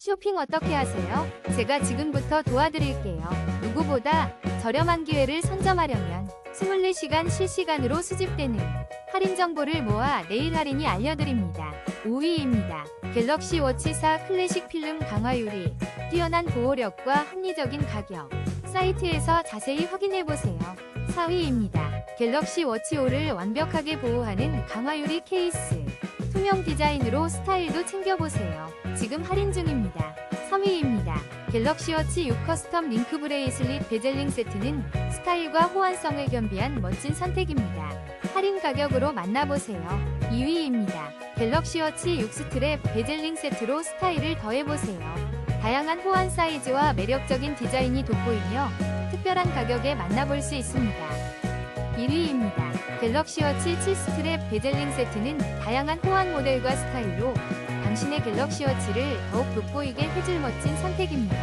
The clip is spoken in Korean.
쇼핑 어떻게 하세요? 제가 지금부터 도와드릴게요. 누구보다 저렴한 기회를 선점하려면 24시간 실시간으로 수집되는 할인 정보를 모아 내일 할인이 알려드립니다. 5위입니다. 갤럭시 워치 4 클래식 필름 강화율이 뛰어난 보호력과 합리적인 가격. 사이트에서 자세히 확인해보세요. 4위입니다. 갤럭시 워치 5를 완벽하게 보호하는 강화유리 케이스. 투명 디자인으로 스타일도 챙겨보세요. 지금 할인 중입니다. 3위입니다. 갤럭시 워치 6 커스텀 링크 브레이슬릿 베젤링 세트는 스타일과 호환성을 겸비한 멋진 선택입니다. 할인 가격으로 만나보세요. 2위입니다. 갤럭시 워치 6 스트랩 베젤링 세트로 스타일을 더해보세요. 다양한 호환 사이즈와 매력적인 디자인이 돋보이며 특별한 가격에 만나볼 수 있습니다. 1위입니다. 갤럭시 워치 7 스트랩 베젤링 세트는 다양한 호환 모델과 스타일로 당신의 갤럭시 워치를 더욱 돋보이게 해줄 멋진 선택입니다.